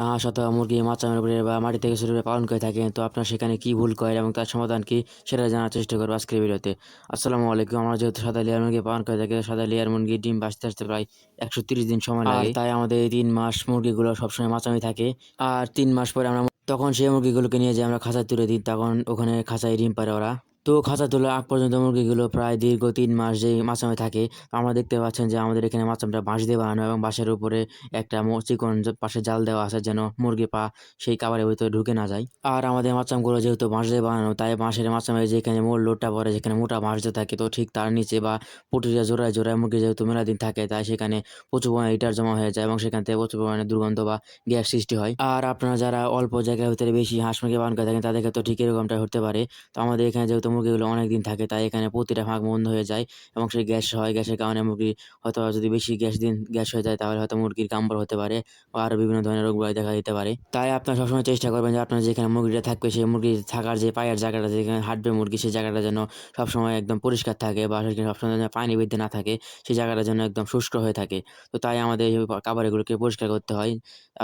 হাঁস অথবা মুরগি মাচামের উপরে বা মাটি থেকে শুরু করে পালন করে থাকেন তো আপনার সেখানে কি ভুল করেন এবং তার সমাধান কি সেটা জানার চেষ্টা করব আজকের ভিডিওতে। আসসালামু আলাইকুম আমরা যেহেতু সাদা লেয়ার মুরগি পালন করে থাকি সাদা লেয়ার মুরগি ডিম বাঁচতে আসতে প্রায় একশো তিরিশ দিন সময় লাগে। তাই আমাদের এই তিন মাস মুরগিগুলো সবসময় মাচামি থাকে। আর তিন মাস পরে আমরা তখন সেই মুরগিগুলোকে নিয়ে যে আমরা খাঁচায় তুলে দিই তখন ওখানে খাঁচায় ডিম পারে ওরা। তো খাঁচা তোলার আগ পর্যন্ত মুরগিগুলো প্রায় দীর্ঘ তিন মাস যেই মাচামে থাকে, আমরা দেখতে পাচ্ছেন যে আমাদের এখানে মাচামটা বাঁশ দিয়ে বানানো এবং বাঁশের উপরে একটা চিকন পাশে জাল দেওয়া আছে যেন মুরগি পা সেই কাবারের ভিতরে ঢুকে না যায়। আর আমাদের মাচামগুলো যেহেতু বাঁশ দিয়ে বানানো, তাই বাঁশের মাচামে যেখানে মূল লোডটা পড়ে যেখানে মোটা বাঁশ দিয়ে থাকে। তো ঠিক তার নিচে বা পুটুরিয়া জোড়ায় জোড়ায় মুরগি যেহেতু মেলা দিন থাকে, তাই সেখানে প্রচুর পরিমাণে ইটার জমা হয়ে যায় এবং সেখান থেকে প্রচুর পরিমাণে দুর্গন্ধ বা গ্যাস সৃষ্টি হয়। আর আপনারা যারা অল্প জায়গার ভিতরে বেশি হাঁস মুরগি পালন করে থাকেন, তাদের ক্ষেত্রে ঠিক এরকমটা হতে পারে। তো আমাদের এখানে যেহেতু মুরগিগুলো অনেক দিন থাকে, তাই এখানে প্রতিটা ফাঁক বন্ধ হয়ে যায় এবং সেই গ্যাস হয়। গ্যাসের কারণে মুরগি হয়তো যদি বেশি গ্যাস দিন, গ্যাস হয়ে যায় তাহলে হয়তো মুরগির কাম্বর হতে পারে বা আরও বিভিন্ন ধরনের রোগ বাড়ি দেখা দিতে পারে। তাই আপনার সবসময় চেষ্টা করবেন যে আপনার যেখানে মুরগিটা থাকবে, সেই মুরগি থাকার যে পায়ের জায়গাটা, যেখানে হাঁটবে মুরগি, সেই জায়গাটা যেন সবসময় একদম পরিষ্কার থাকে বা সেখানে সবসময় যেন পানি বেঁধে না থাকে, সেই জায়গাটা যেন একদম শুষ্ক হয়ে থাকে। তো তাই আমাদের এই কাবারগুলোকে পরিষ্কার করতে হয়।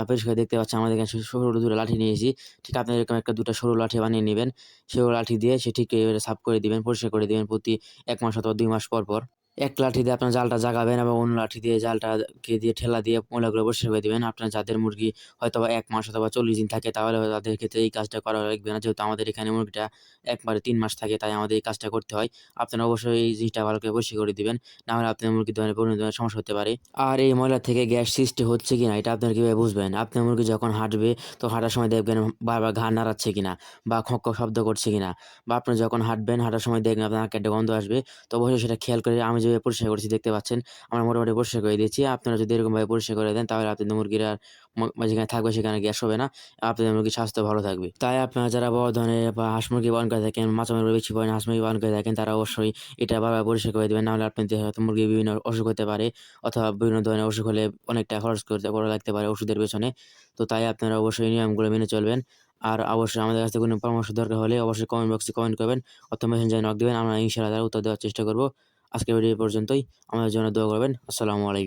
পরিষ্কার দেখতে পাচ্ছেন, আমাদের এখানে সরু দুটো লাঠি নিয়েছি ঠিক আপনি এরকম একটা দুটো সরু লাঠি বানিয়ে নেবেন। সেই লাঠি দিয়ে সে ঠিক সাফ করে দিবেন পরিষ্কার করে দিবেন প্রতি এক মাস অথবা দুই মাস পর পর। এক লাঠি দিয়ে আপনার জালটা জাগাবেন এবং অন্য লাঠি দিয়ে জালটাকে দিয়ে ঠেলা দিয়ে ময়লাগুলো পরিষ্কার করে দেবেন। আপনার যাদের মুরগি হয়তো বা এক মাস অথবা চল্লিশ দিন থাকে, তাহলে তাদের ক্ষেত্রে এই কাজটা করা লাগবে না। যেহেতু আমাদের এখানে মুরগিটা একবারে তিন মাস থাকে, তাই আমাদের এই কাজটা করতে হয়। আপনারা অবশ্যই এই জিনিসটা ভালো করে পরিষ্কার করে দিবেন, না হলে আপনার মুরগি ধরনের ধরনের সমস্যা হতে পারে। আর এই ময়লা থেকে গ্যাস সৃষ্টি হচ্ছে কিনা, এটা আপনারা কীভাবে বুঝবেন? আপনার মুরগি যখন হাঁটবে, তো হাঁটার সময় দেখবেন বারবার ঘা নাড়াচ্ছে কিনা বা খক শব্দ করছে কিনা, বা আপনি যখন হাঁটবেন, হাঁটার সময় দেখবেন আপনার নাকে একটা গন্ধ আসবে। তো অবশ্যই সেটা খেয়াল করে আমি যেভাবে পরিষ্কার করেছি দেখতে পাচ্ছেন, আমরা মোটামুটি পরিষ্কার করে দিয়েছি। আপনারা যদি এরকমভাবে পরিষ্কার করে দেন, তাহলে আপনাদের মুরগির আর যেখানে থাকবে সেখানে গ্যাস হবে না, আপনাদের মুরগির স্বাস্থ্য ভালো থাকবে। তাই আপনারা যারা বড় ধরনের বা হাঁস মুরগি পালন করে থাকেন, মাছ মুরগি বেশি পরিমাণে হাঁস মুরগি পালন করে থাকেন, তারা অবশ্যই এটা বারবার পরিষ্কার করে দেবেন। নাহলে আপনাদের হয়তো মুরগি বিভিন্ন অসুখ হতে পারে, অথবা বিভিন্ন ধরনের অসুখ হলে অনেকটা খরচ করতে করা লাগতে পারে ওষুধের পেছনে। তো তাই আপনারা অবশ্যই নিয়মগুলো মেনে চলবেন। আর অবশ্যই আমাদের কাছ কোনো পরামর্শ দরকার হলে অবশ্যই কমেন্ট বক্সে কমেন্ট করবেন, অথবা মেসেঞ্জারে নক দেবেন। আমরা ইনশাআল্লাহ তার উত্তর দেওয়ার চেষ্টা করব। আজকের ভিডিও পর্যন্তই। আমাদের জন্য দোয়া করবেন। আসসালামু আলাইকুম।